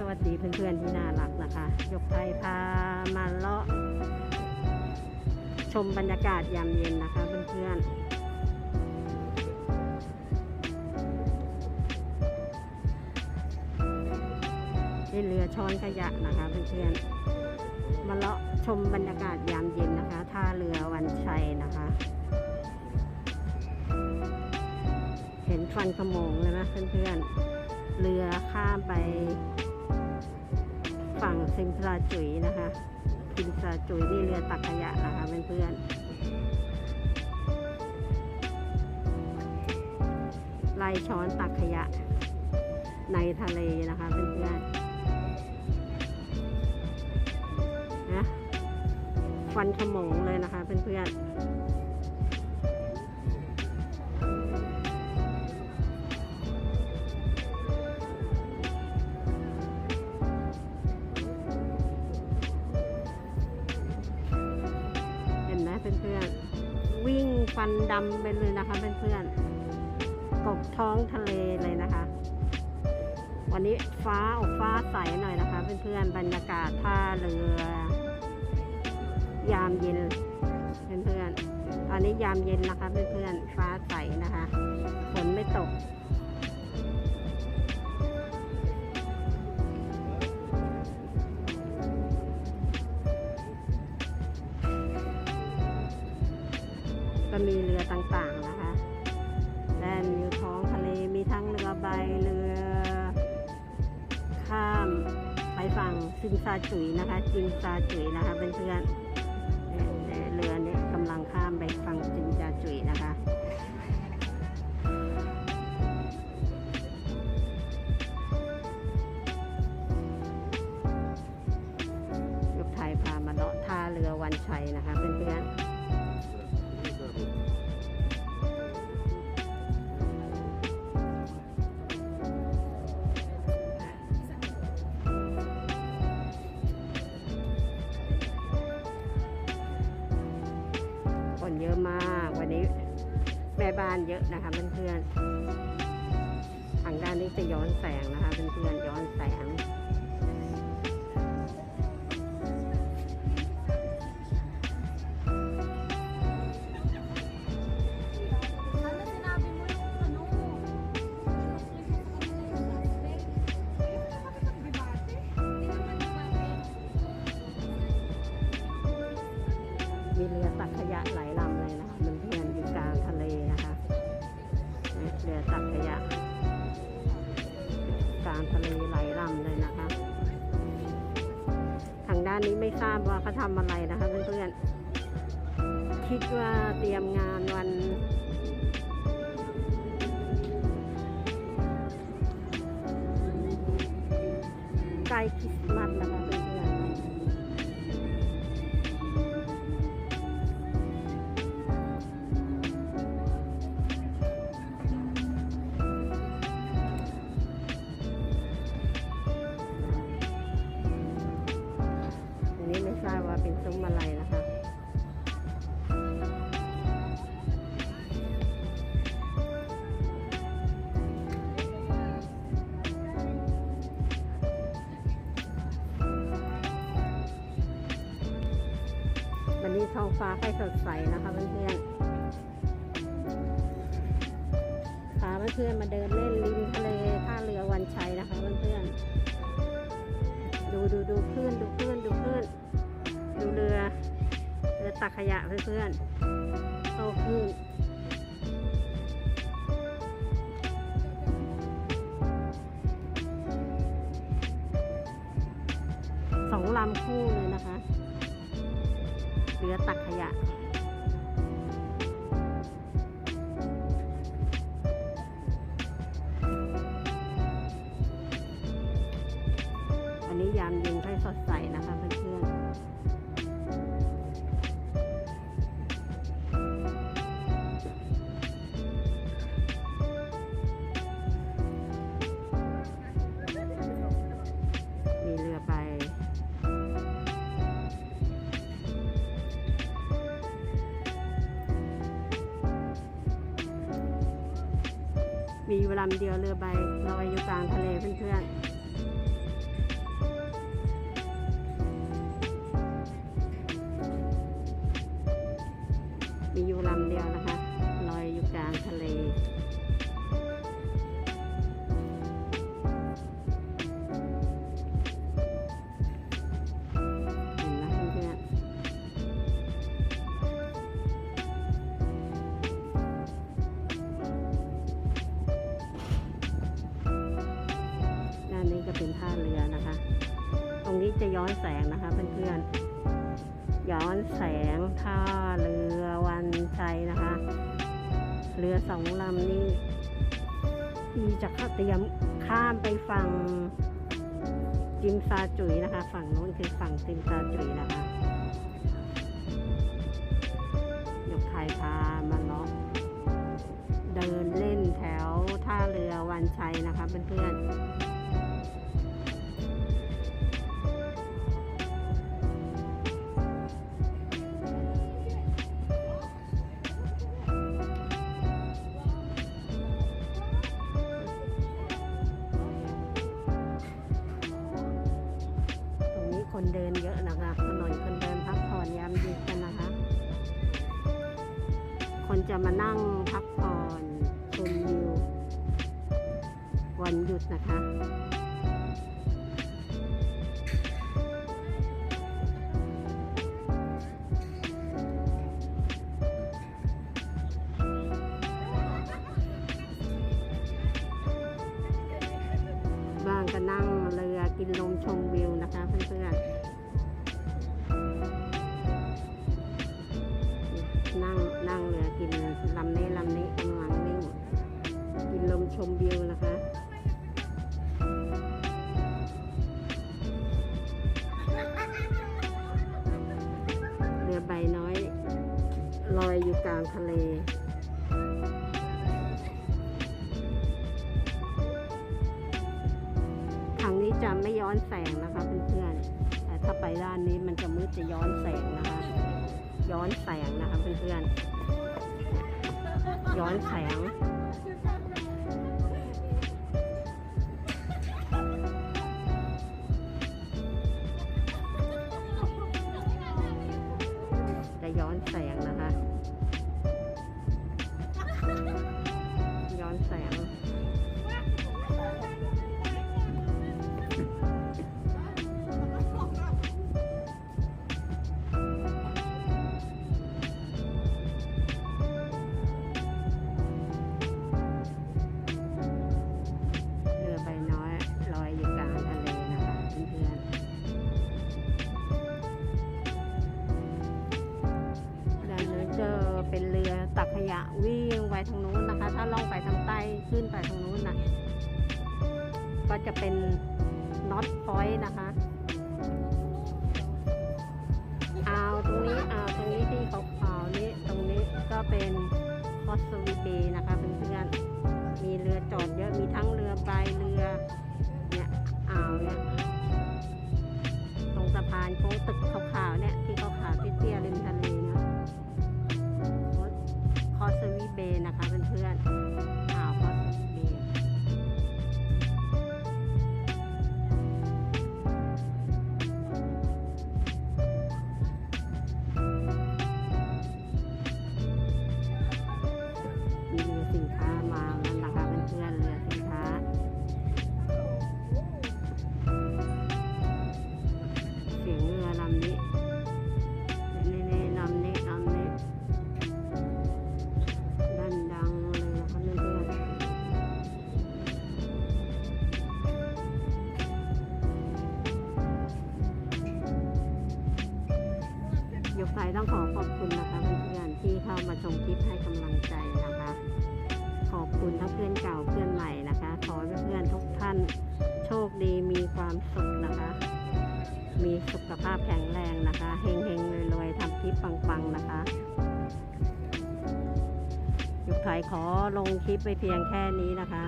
สวัสดีเพื่อนๆที่น่ารักนะคะ ยกไทยพามาเลาะ ชมบรรยากาศยามเย็นนะคะเพื่อนๆนี่เรือช้อนขยะนะคะเพื่อนๆมาเลาะชมบรรยากาศยามเย็นนะคะท่าเรือวันชัยนะคะ เห็นฟันขโมงเลยนะเพื่อนๆเรือข้ามไป ฝั่งซิมพราจุยนะคะซิมพราจุยนี่เรือตักขยะนะคะเพื่อนๆไล่ช้อนตักขยะในทะเลนะคะเพื่อนๆนะฟันขโมงเลยนะคะเพื่อนๆ ฟันดำเป็นเลยนะคะเพื่อนๆกบท้องทะเลเลยนะคะ วันนี้ฟ้าออกฟ้าใสหน่อยนะคะเพื่อนๆบรรยากาศท่าเรือ ยามเย็นเพื่อนๆตอนนี้ยามเย็นนะคะเพื่อนๆฟ้าใสนะคะฝนไม่ตก็มีเรือต่างๆนะคะแล่นอยู่ท้องทะเลมีทั้งเรือใบเรือ ข้ามไปฝั่งซินซาจุยนะคะ จินซาจุยนะคะเพื่อนๆเรือเนี่ยกำลังข้ามไปฝั่งจินซาจุยนะคะยกไทยพามาเลาะท่าเรือวันชัยนะคะเพื่อนๆ มากวันนี้แม่บ้านเยอะนะคะเพื่อนๆทางด้านนี้จะย้อนแสงนะคะเพื่อนๆย้อนแสงานนี้ไม่ทราบว่าเขาทำอะไรนะคะเพื่อนๆ คิดว่าเตรียมงานวันใกล้คริส ท้องฟ้าค่อยสดใสนะคะเพื่อนๆพาเพื่อนๆมาเดินเล่นริมทะเลท่าเรือวันชัยนะคะเพื่อนๆดูดูดูคลื่นดูคลื่นดูคลื่นดูเรือเรือตักขยะเพื่อนๆโตคลื่นสองลำคู่เลยนะคะ เรือตักขยะ มีอยู่ลำเดียวเรือใบลอยอยู่กลางทะเลเพื่อนๆ เป็นท่าเรือนะคะ ตรงนี้จะย้อนแสงนะคะเพื่อนๆ ย้อนแสงท่าเรือวันชัยนะคะ เรือสองลำนี้ที่จะเข้าเตรียมข้ามไปฝั่งจิมซาจุยนะคะ ฝั่งโน้นคือฝั่งจิมซาจุยนะคะยกไทยพามาเลาะเดินเล่นแถวท่าเรือวันชัยนะคะเพื่อนๆ จะมานั่งพักผ่อนชมวิววันหยุดนะคะบ้างก็นั่งเรือกินลมชมวิวนะคะเพื่อนๆ ลำนี้ลำนี้กำลังวิ่งกินลมชมวิวนะคะเรือใบน้อยลอยอยู่กลางทะเลทางนี้จะไม่ย้อนแสงนะคะเพื่อนๆแต่ถ้าไปด้านนี้มันจะมืดจะย้อนแสงนะคะ ย้อนแสงนะคะเพื่อนๆ ย้อนแสงจะย้อนแสง ถ้าลองไปทางใต้ขึ้นไปทางนู้นนะก็จะเป็นน็อตพอยต์นะคะอ่าวตรงนี้อ่าวตรงนี้ที่เขาขาวๆนี้ตรงนี้ก็เป็นคอสวีเบนะคะเพื่อนๆมีเรือจอดเยอะมีทั้งเรือใบเรือเนี่ยอ่าวเนี่ยตรงสะพานโค้งตึกขาวๆเนี่ยที่ขาวๆเตี้ยๆริมท ๆยกสายต้องขอขอบคุณนะคะเพื่อนๆที่เข้ามาชมคลิปให้กำลังใจนะคะ ขอบคุณทั้งเพื่อนเก่าเพื่อนใหม่นะคะ ขอให้เพื่อนๆทุกท่านโชคดีมีความสุขนะคะ มีสุขภาพแข็งแรงนะคะเฮงเฮงๆรวยๆทำคลิปปังๆนะคะยุกไทยขอลงคลิปไปเพียงแค่นี้นะคะ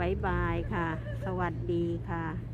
บ๊ายบายค่ะ สวัสดีค่ะ